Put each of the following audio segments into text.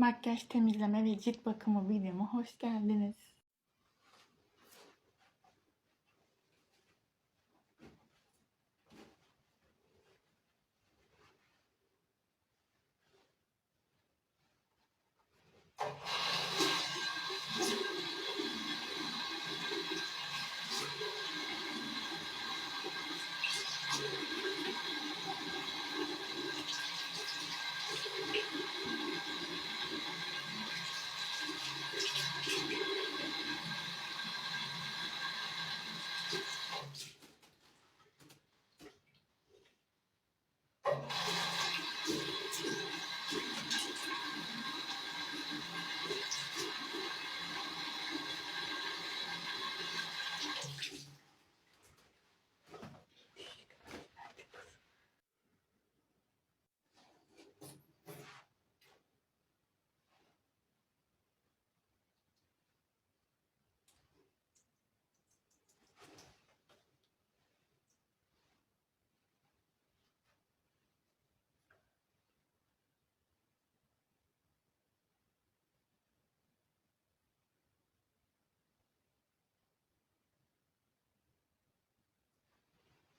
Makyaj temizleme ve cilt bakımı videoma hoş geldiniz.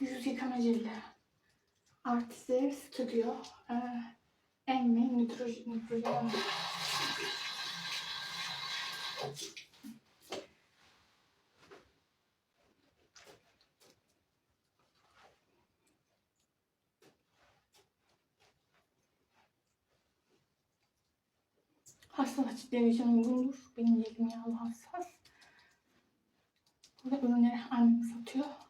Yüz yıkama jeli. Artise Studio. Ee, Enme Nitrojen. Nitrojen. Hassas ciltler için uygundur. Benim cildim yağlı hassas. Burada ürünleri annem satıyor.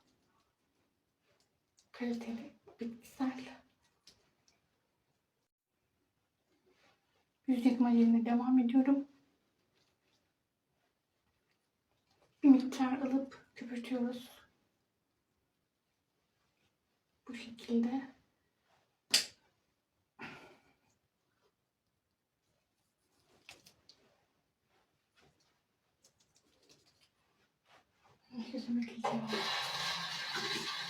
Kaliteli, bitkisel. Yüz yıkama jeline devam ediyorum. Bir miktar alıp köpürtüyoruz. Bu şekilde. Yüzümü geçiyorum.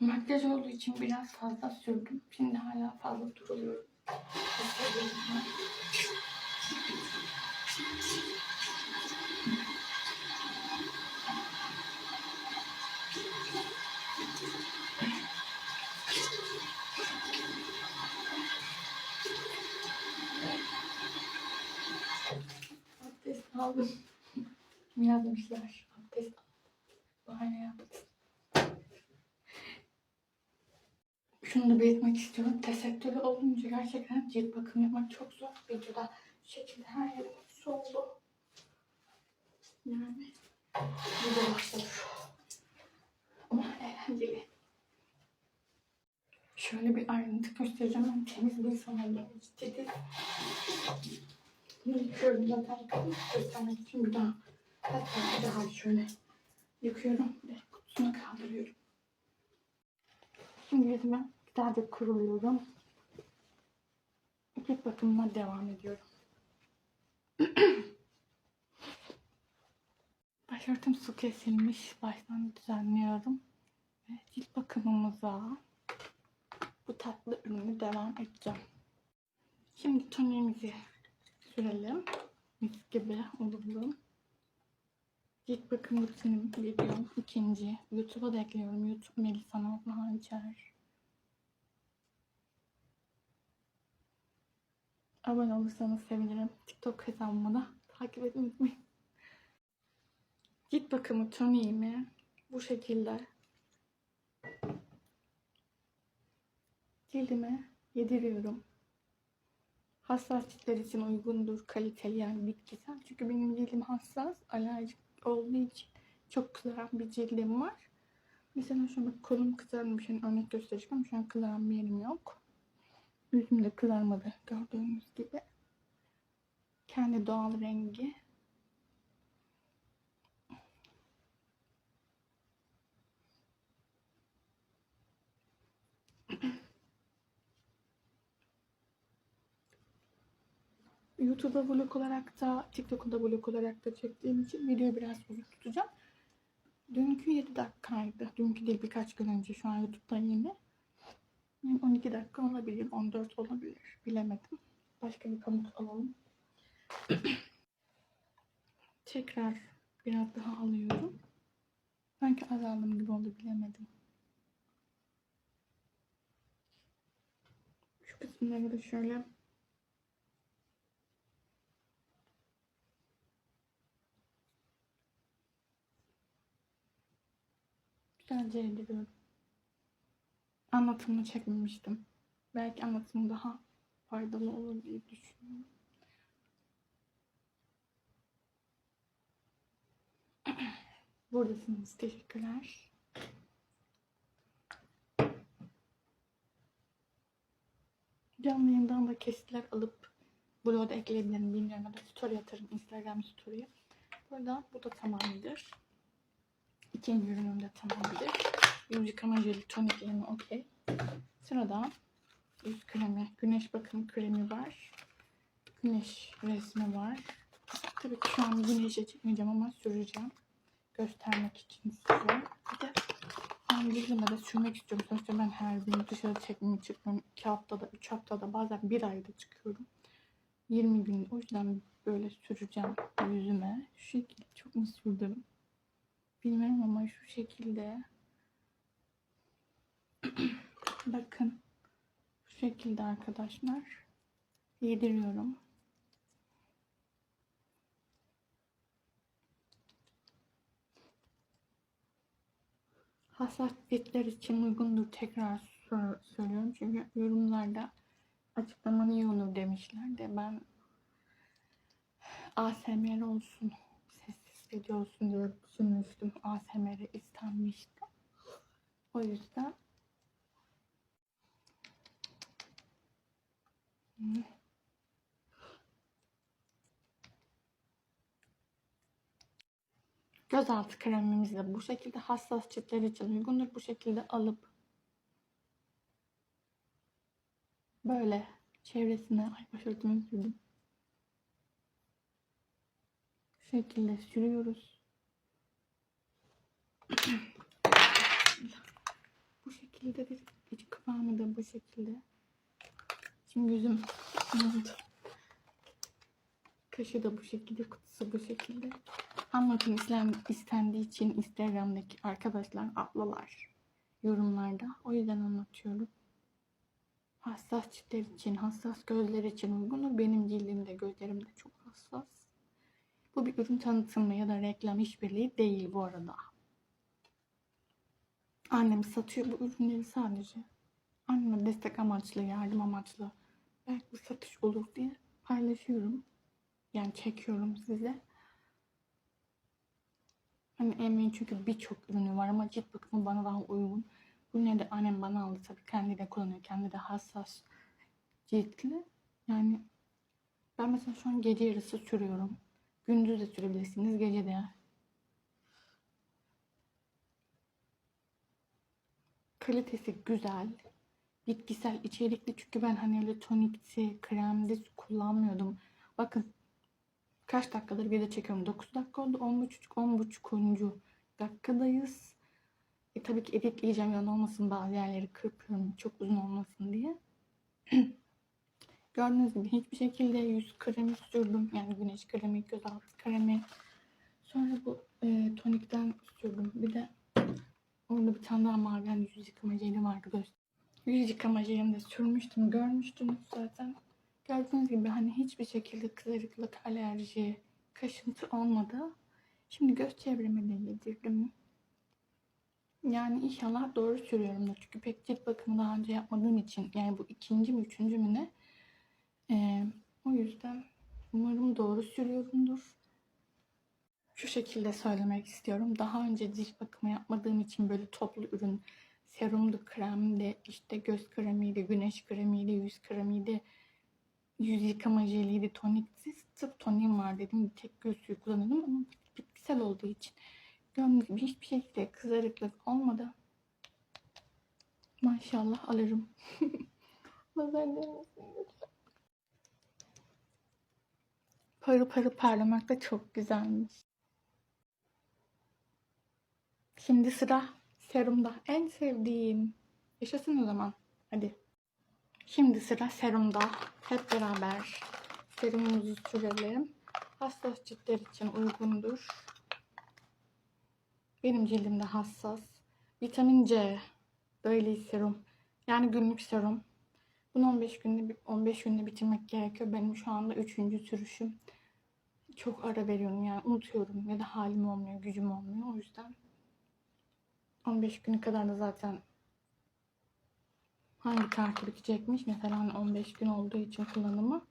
Makyaj olduğu için biraz fazla sürdüm. Şimdi hala fazla duruluyorum. Aldım. Yazmışlar. Abdest Bahane yaptım. Şunu da belirtmek istiyorum. Tesettürlü olunca gerçekten cilt bakımı yapmak çok zor. Videoda şekilde her yerim su oldu. Yani bu da olur. Ama eğlenceli. Şöyle bir ayrıntı göstereceğim. Ben temiz bir insan olduğum için Bunu yıkıyorum. Göstermek için bir daha. Hatta daha şöyle yıkıyorum ve kutusuna kaldırıyorum. Şimdi yüzüme güzelce kuruluyorum. Cilt bakımına devam ediyorum. Başörtüm su kesilmiş. Baştan düzenliyorum. Ve cilt bakımımıza bu tatlı ürünü devam edeceğim. Şimdi toniğimizi sürelim. Mis gibi olurdu. Cilt bakım rutinim videom ikinci. YouTube'a da ekliyorum. YouTube Melisa Nazlı Hançer. Abone olursanız sevinirim. TikTok hesabımı da takip etmeyi unutmayın. Cilt bakımı toniğimi bu şekilde cildime yediriyorum. Hassas ciltler için uygundur, kaliteli yani bitkisel. Çünkü benim cildim hassas, alerjik olduğu için çok kızaran bir cildim var. Mesela şu bak kolum kızarmış. Yani örnek göstereceğim ama şu an kızaran bir yerim yok. Yüzüm de kızarmadı gördüğünüz gibi. Kendi doğal rengi. YouTube'da vlog olarak da TikTok'da vlog olarak da çektiğim için videoyu biraz uzun tutacağım. Dünkü 7 dakikaydı. Dünkü değil birkaç gün önce şu an YouTube'da yeni. Yani 12 dakika olabilir, 14 olabilir. Bilemedim. Başka bir pamuk alalım. Tekrar biraz daha alıyorum. Sanki azaldım gibi oldu bilemedim. Şu kısımları da şöyle güzelce yediriyorum. Anlatımını çekmemiştim. Belki anlatım daha faydalı olur diye düşünüyorum. Buradasınız. Teşekkürler. Canlı yayından da kesitler alıp bloğa da ekleyebilirim. Bilmiyorum ya da story atarım. Instagram story'e. Burada bu da tamamdır. İkinci ürünüm de tamamdır. Yüz yıkama jeli toniklerini okey. Sırada yüz kremi, güneş bakım kremi var. Güneş resmi var. Tabii ki şu an güneşe çekmeyeceğim ama süreceğim. Göstermek için size. Bir de ben yüzüme de sürmek istiyorum. Sonuçta ben her gün dışarı çekmeye çıkmıyorum. 2 haftada, 3 haftada bazen bir ayda çıkıyorum. 20 gün. O yüzden böyle süreceğim yüzüme. Şu şekilde çok mu sürdüm? Bilmiyorum ama şu şekilde. Bakın. Şu şekilde arkadaşlar. Yediriyorum. Hassas ciltler için uygundur tekrar söylüyorum. Çünkü yorumlarda açıklamanı iyi olur demişler de ben ASMR olsun olsun diye düşünmüştüm. ASMR istenmişti. O yüzden. Gözaltı kremimiz de bu şekilde hassas ciltler için uygundur. Bu şekilde alıp böyle çevresine ay başörtümü sürdüm. Bu şekilde sürüyoruz. bu şekilde bir iç kıvamı da bu şekilde. Şimdi yüzüm. Kaşı da bu şekilde, kutusu bu şekilde. Anlatım islen, istendiği için Instagram'daki arkadaşlar, ablalar yorumlarda. O yüzden anlatıyorum. Hassas ciltler için, hassas gözler için uygundur. Benim cildim de gözlerim de çok hassas. Bu bir ürün tanıtımı ya da reklam işbirliği değil bu arada. Annem satıyor bu ürünleri sadece. Anneme destek amaçlı, yardım amaçlı. Belki bir satış olur diye paylaşıyorum. Yani çekiyorum size. Hani Emre'nin çünkü birçok ürünü var ama cilt bakımı bana daha uygun. Ne de annem bana aldı tabii kendi de kullanıyor. Kendi de hassas ciltli. Yani ben mesela şu an gece yarısı sürüyorum. Gündüz de sürebilirsiniz, gece de. Kalitesi güzel. Bitkisel içerikli çünkü ben hani öyle tonikti, kremdi kullanmıyordum. Bakın kaç dakikadır video çekiyorum. 9 dakika oldu. 10.30 10.30. dakikadayız. E tabii ki editleyeceğim yalan olmasın bazı yerleri kırpıyorum çok uzun olmasın diye. Gördüğünüz gibi hiçbir şekilde yüz kremi sürdüm. Yani güneş kremi, gözaltı kremi. Sonra bu e, tonikten sürdüm. Bir de orada bir tane daha mavi yüz yıkama jeli vardı. Göster. Yüz yıkama jelini de sürmüştüm. Görmüştünüz zaten. Gördüğünüz gibi hani hiçbir şekilde kızarıklık, alerji, kaşıntı olmadı. Şimdi göz çevreme de yedirdim. Yani inşallah doğru sürüyorumdur. Çünkü pek cilt bakımı daha önce yapmadığım için yani bu ikinci mi üçüncü mü ne? Ee, o yüzden umarım doğru sürüyorumdur. Şu şekilde söylemek istiyorum. Daha önce cilt bakımı yapmadığım için böyle toplu ürün serumdu, kremdi, işte göz kremiydi, güneş kremiydi, yüz kremiydi, yüz yıkama jeliydi, tonikti, sırf toniğim var dedim. Tek göz suyu kullanıyordum ama bitkisel olduğu için gibi hiçbir şekilde kızarıklık olmadı. Maşallah alırım. Nazar. Parı parı parlamak da çok güzelmiş. Şimdi sıra serumda. En sevdiğim. Yaşasın o zaman. Hadi. Şimdi sıra serumda. Hep beraber serumumuzu sürelim. Hassas ciltler için uygundur. Benim cildim de hassas. Vitamin C. Böyle serum. Yani günlük serum. Bunu 15 günde 15 günde bitirmek gerekiyor. Benim şu anda 3. sürüşüm. Çok ara veriyorum yani unutuyorum ya da halim olmuyor, gücüm olmuyor. O yüzden 15 güne kadar da zaten hangi tarihte bitecekmiş? Mesela hani 15 gün olduğu için kullanımı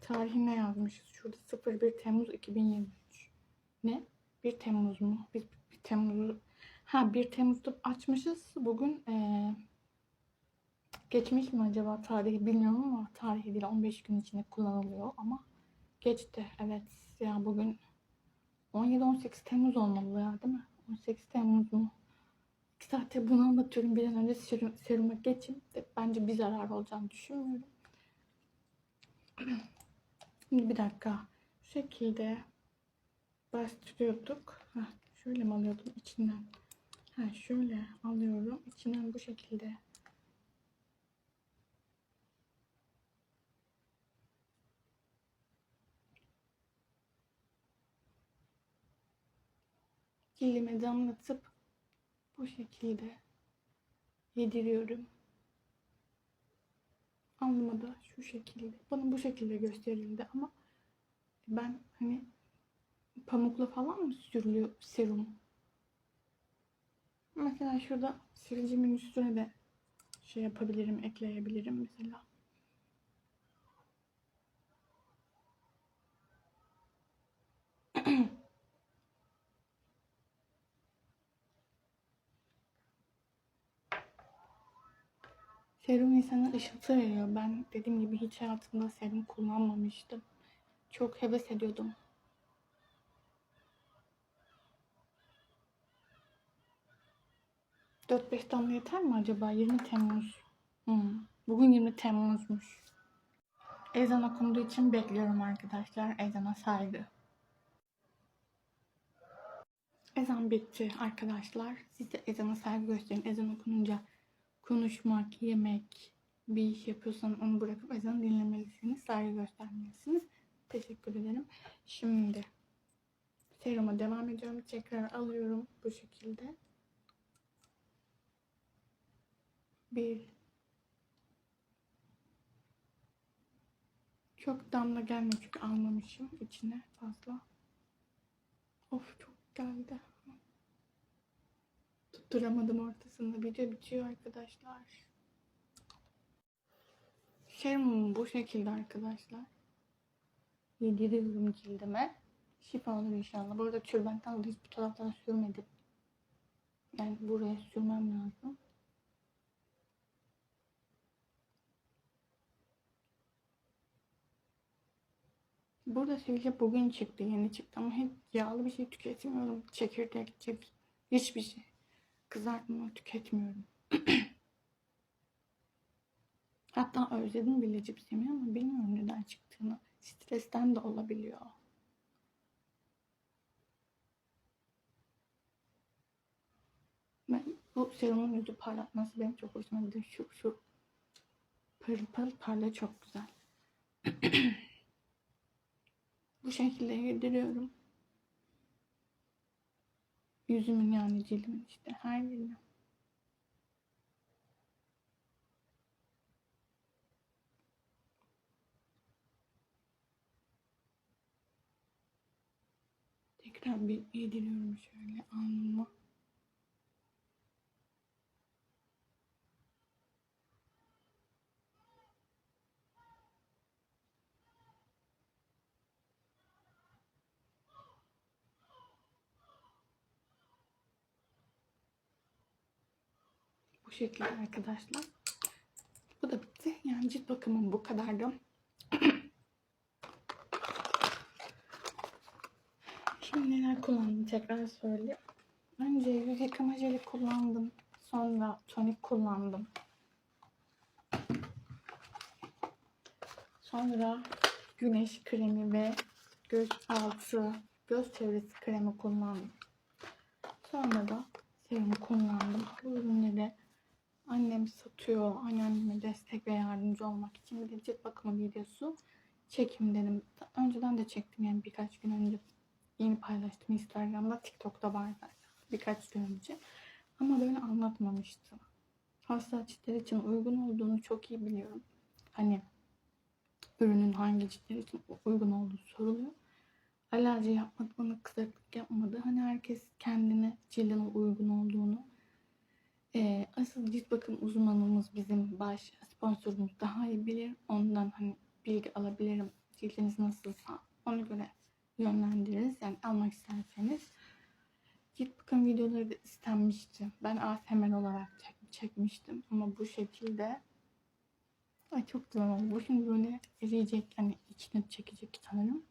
tarihine yazmışız. Şurada 01 Temmuz 2023. Ne? 1 Temmuz mu? Biz 1 Temmuz'u ha 1 Temmuz'da açmışız. Bugün ee, geçmiş mi acaba tarihi bilmiyorum ama tarihi değil 15 gün içinde kullanılıyor ama geçti. Evet ya bugün 17-18 Temmuz olmalı ya değil mi? 18 Temmuz mu? 2 saattir bunu anlatıyorum. Bir an önce serum, seruma geçin. De Bence bir zarar olacağını düşünmüyorum. Şimdi bir dakika. Şu şekilde bastırıyorduk. Heh, şöyle mi alıyordum içinden? Ha, şöyle alıyorum. İçinden bu şekilde cildime damlatıp bu şekilde yediriyorum. Alnıma da şu şekilde. Bana bu şekilde gösterildi ama ben hani pamukla falan mı sürülüyor serum? Mesela şurada silicimin üstüne de şey yapabilirim, ekleyebilirim mesela. Serum insana ışıltı veriyor. Ben dediğim gibi hiç hayatımda serum kullanmamıştım. Çok heves ediyordum. Dört beş damla yeter mi acaba? 20 Temmuz. Hmm. Bugün 20 Temmuz'muş. Ezan okunduğu için bekliyorum arkadaşlar. Ezana saygı. Ezan bitti arkadaşlar. Siz de ezana saygı gösterin. Ezan okununca konuşmak, yemek, bir iş yapıyorsan onu bırakıp ezan dinlemelisiniz. Saygı göstermelisiniz. Teşekkür ederim. Şimdi seruma devam ediyorum. Tekrar alıyorum bu şekilde. Bir çok damla gelmiyor çünkü almamışım içine fazla. Of çok geldi. Tutturamadım ortasında. Video bitiyor arkadaşlar. Serumum bu şekilde arkadaşlar. Yediriyorum cildime. Şifa olur inşallah. Bu arada tülbentten dolayı bu taraftan sürmedim. Yani buraya sürmem lazım. Burada sivilce bugün çıktı, yeni çıktı ama hep yağlı bir şey tüketmiyorum. Çekirdek, cips, hiçbir şey. Kızartma tüketmiyorum. Hatta özledim bile cips yemeyi ama bilmiyorum neden çıktığını. Stresten de olabiliyor. Ben, bu serumun yüzü parlatması benim çok hoşuma gidiyor. Şu şu pırıl pırıl parlıyor çok güzel. bu şekilde yediriyorum. Yüzümün yani cildimin işte her yerine. Tekrar bir yediriyorum şöyle alnıma. Bu şekilde arkadaşlar. Bu da bitti. Yani cilt bakımım bu kadardı. Şimdi neler kullandım tekrar söyleyeyim. Önce yüz yıkama jeli kullandım. Sonra tonik kullandım. Sonra güneş kremi ve göz altı, göz çevresi kremi kullandım. Sonra da serum kullandım. Bu ürünleri annem satıyor. Anneanneme destek ve yardımcı olmak için bir cilt bakımı videosu çekim dedim. Önceden de çektim yani birkaç gün önce yeni paylaştım Instagram'da. TikTok'ta var zaten birkaç gün önce. Ama böyle anlatmamıştım. Hasta ciltler için uygun olduğunu çok iyi biliyorum. Hani ürünün hangi ciltler için uygun olduğu soruluyor. Alerji yapmadı, bana kızarıklık yapmadı. Hani herkes kendine cildine uygun olduğunu. Ee, asıl cilt bakım uzmanımız bizim baş sponsorumuz daha iyi bilir. Ondan hani bilgi alabilirim. Cildiniz nasılsa ona göre yönlendiririz. Yani almak isterseniz. Cilt bakım videoları da istenmişti. Ben ASMR olarak çek- çekmiştim. Ama bu şekilde Ay çok güzel oldu. Bu şimdi böyle eriyecek. Yani içine çekecek sanırım.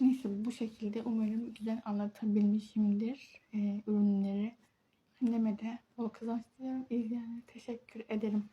Neyse bu şekilde umarım güzel anlatabilmişimdir e, ürünleri. Anneme de bol kazanç diliyorum. İzleyenlere teşekkür ederim.